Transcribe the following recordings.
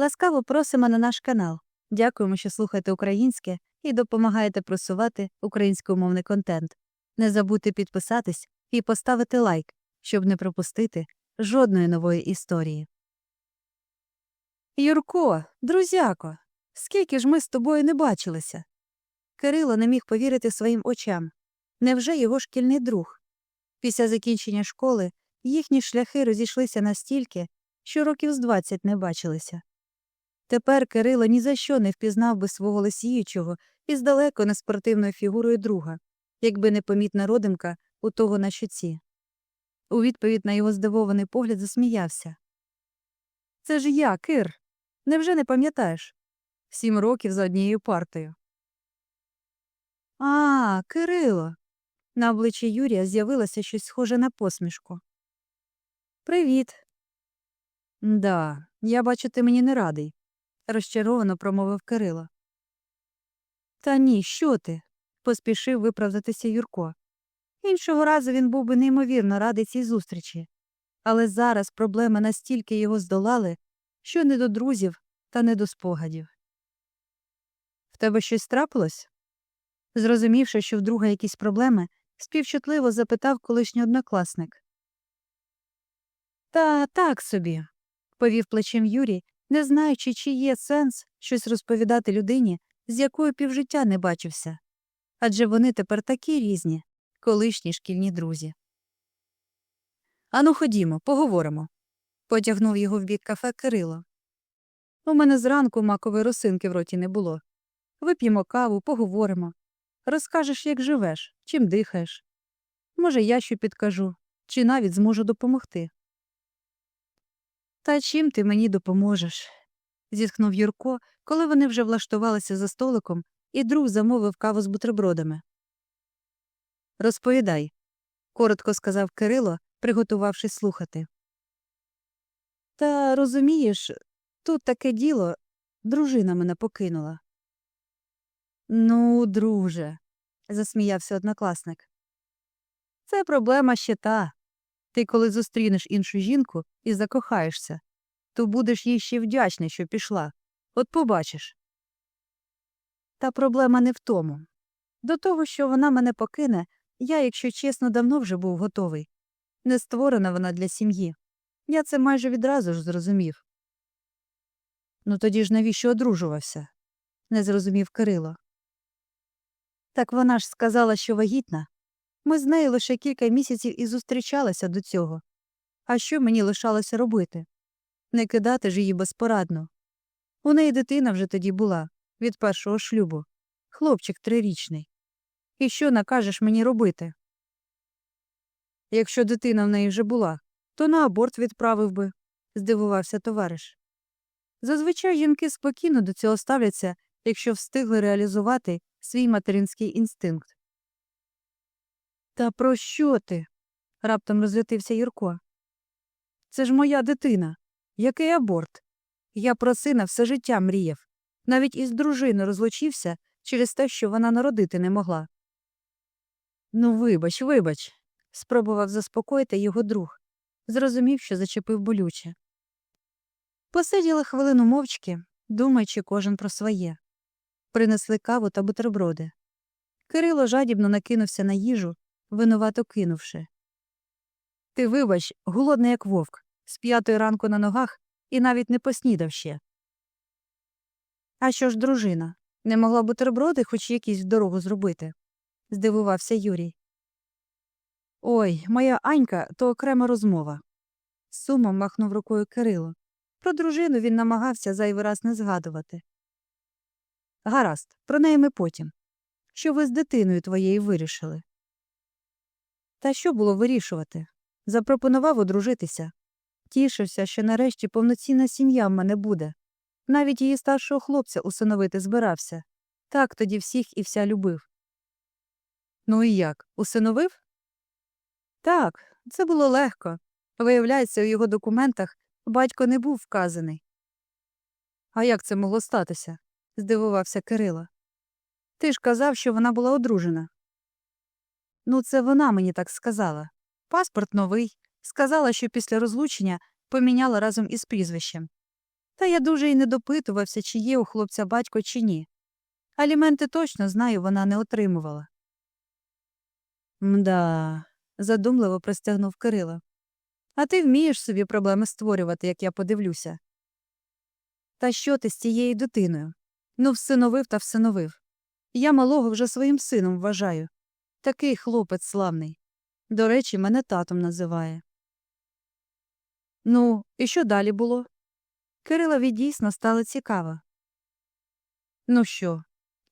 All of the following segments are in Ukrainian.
Ласкаво просимо на наш канал. Дякуємо, що слухаєте українське і допомагаєте просувати українськомовний контент. Не забудьте підписатись і поставити лайк, щоб не пропустити жодної нової історії. Юрко, друзяко, скільки ж ми з тобою не бачилися? Кирило не міг повірити своїм очам. Невже його шкільний друг? Після закінчення школи їхні шляхи розійшлися настільки, що років з двадцять не бачилися. Тепер Кирило ні за що не впізнав би свого лисіючого із далеко не спортивною фігурою друга, якби не помітна родимка у того на щоці. У відповідь на його здивований погляд засміявся. Це ж я, Кир. Невже не пам'ятаєш? Сім років за однією партою. А, Кирило. На обличчі Юрія з'явилося щось схоже на посмішку. Привіт. Да, я бачу, ти мені не радий, розчаровано промовив Кирило. Та ні, що ти? поспішив виправдатися Юрко. Іншого разу він був би неймовірно радий цій зустрічі. Але зараз проблеми настільки його здолали, що не до друзів та не до спогадів. В тебе щось трапилось? Зрозумівши, що в друга якісь проблеми, співчутливо запитав колишній однокласник. Та так собі, повів плечем Юрій, не знаючи, чи є сенс щось розповідати людині, з якою півжиття не бачився. Адже вони тепер такі різні, колишні шкільні друзі. Ану, ходімо, поговоримо. потягнув його в бік кафе Кирило. У мене зранку макової росинки в роті не було. Вип'ємо каву, поговоримо. Розкажеш, як живеш, чим дихаєш. Може, я що підкажу, чи навіть зможу допомогти. Та чим ти мені допоможеш? зітхнув Юрко, коли вони вже влаштувалися за столиком, і друг замовив каву з бутербродами. Розповідай, коротко сказав Кирило, приготувавшись слухати. Та розумієш, тут таке діло дружина мене покинула. Ну, друже, засміявся однокласник. Це проблема ще та. Ти, коли зустрінеш іншу жінку і закохаєшся, то будеш їй ще вдячний, що пішла. От побачиш. Та проблема не в тому. До того, що вона мене покине, я, якщо чесно, давно вже був готовий. Не створена вона для сім'ї. Я це майже відразу ж зрозумів. Ну тоді ж навіщо одружувався? не зрозумів Кирило. Так вона ж сказала, що вагітна. Ми з нею лише кілька місяців і зустрічалися до цього. А що мені лишалося робити? Не кидати ж її безпорадно. У неї дитина вже тоді була, від першого шлюбу, хлопчик трирічний. І що накажеш мені робити? Якщо дитина в неї вже була, то на аборт відправив би, здивувався товариш. Зазвичай жінки спокійно до цього ставляться, якщо встигли реалізувати свій материнський інстинкт. Та про що ти? раптом розлютився Юрко. Це ж моя дитина. Який аборт? Я про сина все життя мріяв. Навіть із дружиною розлучився через те, що вона народити не могла. Ну, вибач, вибач, спробував заспокоїти його друг. Зрозумів, що зачепив болюче. Посиділи хвилину мовчки, думаючи кожен про своє. Принесли каву та бутерброди. Кирило жадібно накинувся на їжу, винувато кинувши. Ти, вибач, голодний, як вовк, з п'ятої ранку на ногах і навіть не поснідав ще. А що ж, дружина, не могла бутерброди хоч якісь в дорогу зробити? здивувався Юрій. Ой, моя Анька то окрема розмова. Сумом махнув рукою Кирило. Про дружину він намагався зайвий раз не згадувати. Гаразд, про неї ми потім. Що ви з дитиною твоєю вирішили? Та що було вирішувати? Запропонував одружитися. Тішився, що нарешті повноцінна сім'я в мене буде. Навіть її старшого хлопця усиновити збирався. Так тоді всіх і вся любив. Ну і як? Усиновив? Так, це було легко. Виявляється, у його документах батько не був вказаний. А як це могло статися? здивувався Кирило. Ти ж казав, що вона була одружена. Ну, це вона мені так сказала. Паспорт новий. Сказала, що після розлучення поміняла разом із прізвищем. Та я дуже й не допитувався, чи є у хлопця батько, чи ні. Аліменти точно знаю, вона не отримувала. Мда, задумливо простягнув Кирило. А ти вмієш собі проблеми створювати, як я подивлюся. Та що ти з цією дитиною? Ну, всиновив та всиновив. Я малого вже своїм сином вважаю. Такий хлопець славний. До речі, мене татом називає. Ну, і що далі було? Кирилові дійсно стало цікаво. Ну що,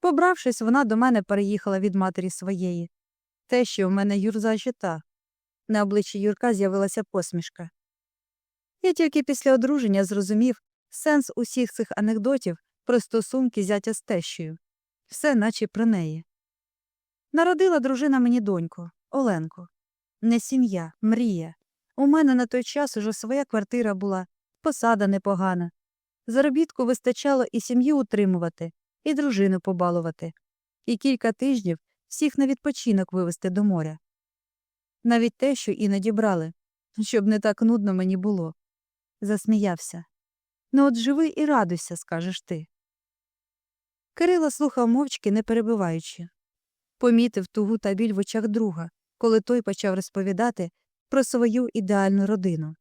побравшись, вона до мене переїхала від матері своєї. Те, що в мене Юрза жита. На обличчі Юрка з'явилася посмішка. Я тільки після одруження зрозумів сенс усіх цих анекдотів про стосунки зятя з тещою. Все наче про неї. Народила дружина мені доньку, Оленку. Не сім'я, мрія. У мене на той час уже своя квартира була, посада непогана. Заробітку вистачало і сім'ю утримувати, і дружину побалувати, і кілька тижнів всіх на відпочинок вивезти до моря. Навіть те, що іноді брали, щоб не так нудно мені було. Засміявся. Ну от живи і радуйся, скажеш ти. Кирило слухав мовчки, не перебиваючи. Помітив тугу та біль в очах друга, коли той почав розповідати про свою ідеальну родину.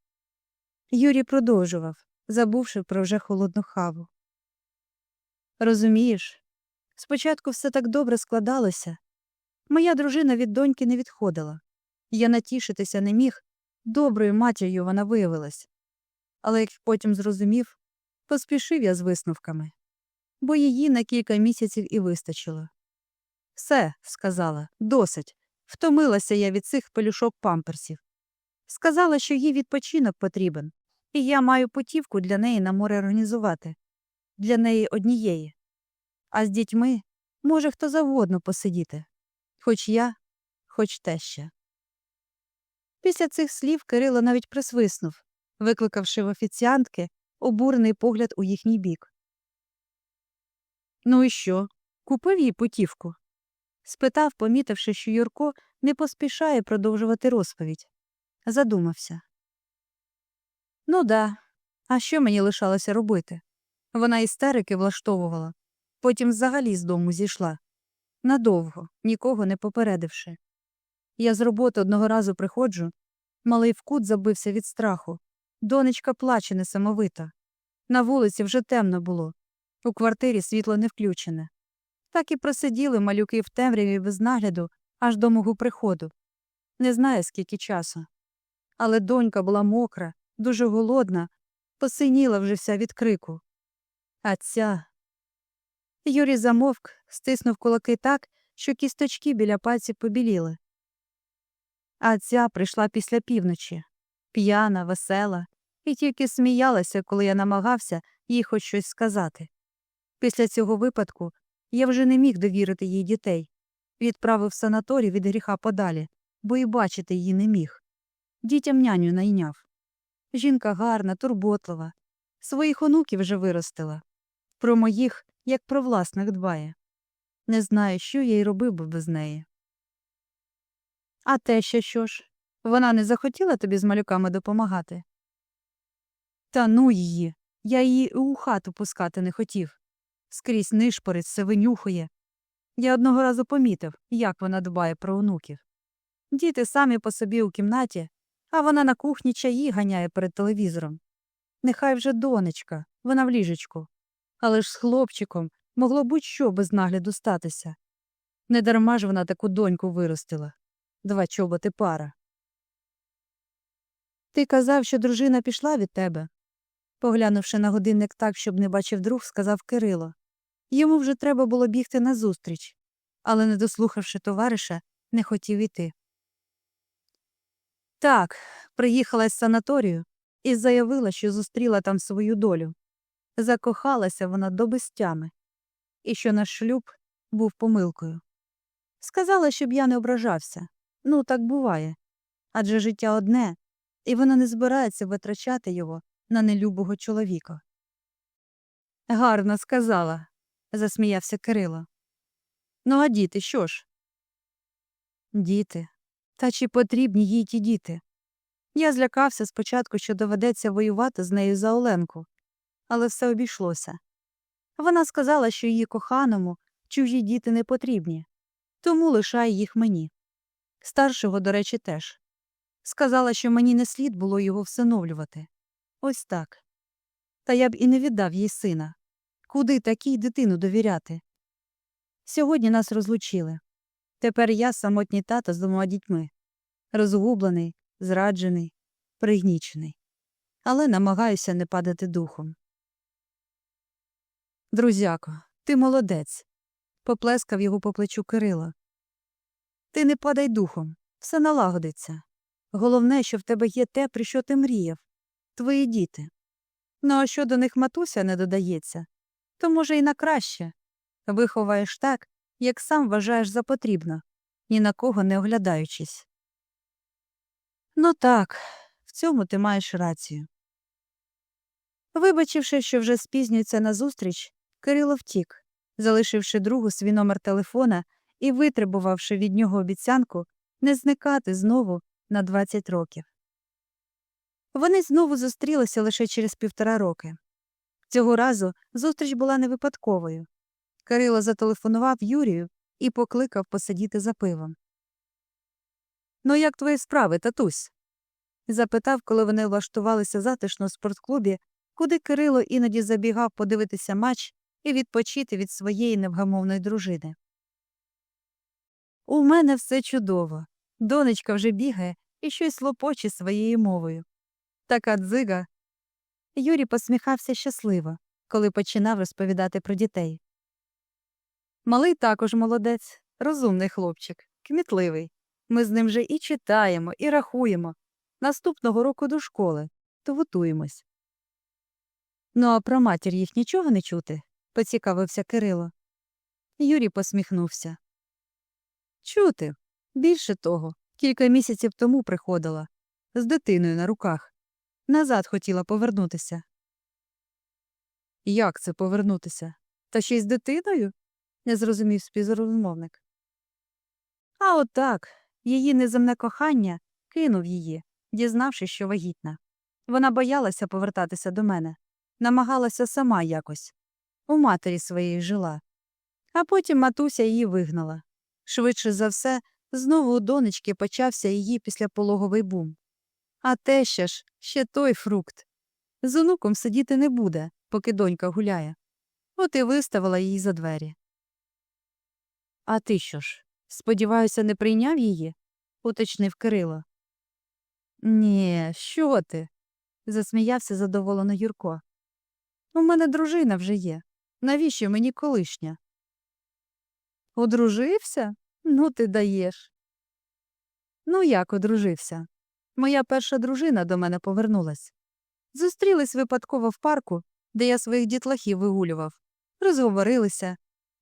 Юрій продовжував, забувши про вже холодну хаву. Розумієш, спочатку все так добре складалося. Моя дружина від доньки не відходила. Я натішитися не міг, доброю матір'ю вона виявилась. Але як потім зрозумів, поспішив я з висновками, бо її на кілька місяців і вистачило. Все, сказала, досить. Втомилася я від цих пелюшок памперсів. Сказала, що їй відпочинок потрібен, і я маю путівку для неї на море організувати. Для неї однієї. А з дітьми може хто завгодно посидіти. Хоч я, хоч теща. Після цих слів Кирило навіть присвиснув, викликавши в офіціантки обурений погляд у їхній бік. Ну і що? Купив їй путівку? Спитав, помітивши, що Юрко не поспішає продовжувати розповідь. Задумався. Ну да, а що мені лишалося робити? Вона істерики влаштовувала, потім взагалі з дому зійшла. Надовго, нікого не попередивши. Я з роботи одного разу приходжу, малий в кут забився від страху. Донечка плаче несамовито. На вулиці вже темно було, у квартирі світло не включене. Так і просиділи малюки в темряві без нагляду аж до мого приходу. Не знаю, скільки часу. Але донька була мокра, дуже голодна, посиніла вже вся від крику. А ця. Юрій замовк, стиснув кулаки так, що кісточки біля пальців побіліли. А ця прийшла після півночі, п'яна, весела, і тільки сміялася, коли я намагався їй хоч щось сказати. Після цього випадку я вже не міг довірити їй дітей, відправив санаторій від гріха подалі, бо і бачити її не міг. Дітям няню найняв. Жінка гарна, турботлива, своїх онуків вже виростила. Про моїх, як про власних дбає. Не знаю, що я й робив би без неї. А те ще що ж? Вона не захотіла тобі з малюками допомагати? Та ну її. Я її у хату пускати не хотів. Скрізь нишпорить, все винюхує. Я одного разу помітив, як вона дбає про онуків. Діти самі по собі у кімнаті, а вона на кухні чаї ганяє перед телевізором. Нехай вже донечка, вона в ліжечку. Але ж з хлопчиком могло будь-що без нагляду статися. Недарма ж вона таку доньку виростила. Два чоботи пара. Ти казав, що дружина пішла від тебе. Поглянувши на годинник так, щоб не бачив друг, сказав Кирило. Йому вже треба було бігти назустріч, але, не дослухавши товариша, не хотів іти. Так, приїхала з санаторію і заявила, що зустріла там свою долю. Закохалася вона до безтями, і що наш шлюб був помилкою. Сказала, щоб я не ображався. Ну, так буває. Адже життя одне, і вона не збирається витрачати його на нелюбого чоловіка. Гарно сказала, засміявся Кирило. Ну, а діти що ж? Діти. Та чи потрібні їй ті діти? Я злякався спочатку, що доведеться воювати з нею за Оленку, але все обійшлося. Вона сказала, що її коханому чужі діти не потрібні, тому лишає їх мені. Старшого, до речі, теж. Сказала, що мені не слід було його всиновлювати. Ось так. Та я б і не віддав їй сина. Куди такій дитину довіряти? Сьогодні нас розлучили. Тепер я самотній тато з двома дітьми. Розгублений, зраджений, пригнічений. Але намагаюся не падати духом. Друзяко, ти молодець. Поплескав його по плечу Кирило. Ти не падай духом, все налагодиться. Головне, що в тебе є те, про що ти мріяв твої діти. Ну а що до них матуся не додається, то, може, і на краще. Виховаєш так, як сам вважаєш за потрібно, ні на кого не оглядаючись. Ну так, в цьому ти маєш рацію. Вибачивши, що вже спізнюється на зустріч, Кирило втік, залишивши другу свій номер телефона і витребувавши від нього обіцянку не зникати знову на 20 років. Вони знову зустрілися лише через півтора роки. Цього разу зустріч була не випадковою. Кирило зателефонував Юрію і покликав посидіти за пивом. Ну, як твої справи, татусь? запитав, коли вони влаштувалися затишно в спортклубі, куди Кирило іноді забігав подивитися матч і відпочити від своєї невгамовної дружини. У мене все чудово. Донечка вже бігає і щось лопоче своєю мовою. Така дзига. Юрій посміхався щасливо, коли починав розповідати про дітей. Малий також молодець, розумний хлопчик, кмітливий. Ми з ним вже і читаємо, і рахуємо. Наступного року до школи, то готуємось. Ну, а про матір їх нічого не чути? поцікавився Кирило. Юрій посміхнувся. Чути. Більше того, кілька місяців тому приходила з дитиною на руках. Назад хотіла повернутися. Як це повернутися? Та ще й з дитиною? не зрозумів співрозмовник. А от так, її неземне кохання кинув її, дізнавшись, що вагітна. Вона боялася повертатися до мене, намагалася сама якось. У матері своєї жила. А потім матуся її вигнала. Швидше за все, знову у донечки почався її післяпологовий бум. А те ще ж ще той фрукт. З онуком сидіти не буде, поки донька гуляє. От і виставила її за двері. А ти що ж? Сподіваюся, не прийняв її? уточнив Кирило. Ні, що ти? засміявся задоволено Юрко. У мене дружина вже є. Навіщо мені колишня? Одружився? Ну, ти даєш. Ну, як одружився? Моя перша дружина до мене повернулась. Зустрілись випадково в парку, де я своїх дітлахів вигулював. Розговорилися.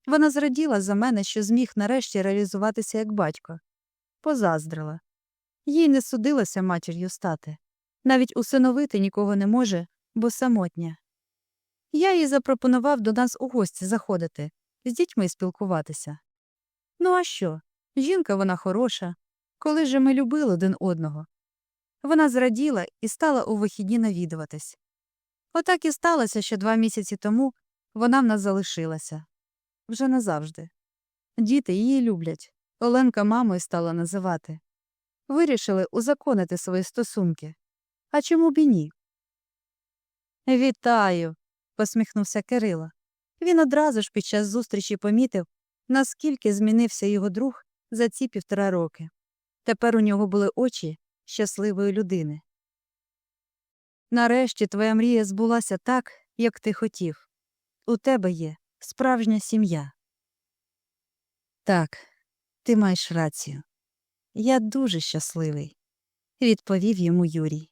Вона зраділа за мене, що зміг нарешті реалізуватися як батько. Позаздрила. Їй не судилося матір'ю стати. Навіть усиновити нікого не може, бо самотня. Я їй запропонував до нас у гості заходити, з дітьми спілкуватися. Ну, а що? Жінка вона хороша. Коли же ми любили один одного. Вона зраділа і стала у вихідні навідуватись. Отак і сталося, що два місяці тому вона в нас залишилася вже назавжди. Діти її люблять. Оленка мамою стала називати. Вирішили узаконити свої стосунки. А чому б і ні? Вітаю. посміхнувся Кирило. Він одразу ж під час зустрічі помітив, наскільки змінився його друг за ці півтора роки. Тепер у нього були очі щасливої людини. Нарешті твоя мрія збулася так, як ти хотів. У тебе є справжня сім'я. Так, ти маєш рацію. Я дуже щасливий, відповів йому Юрій.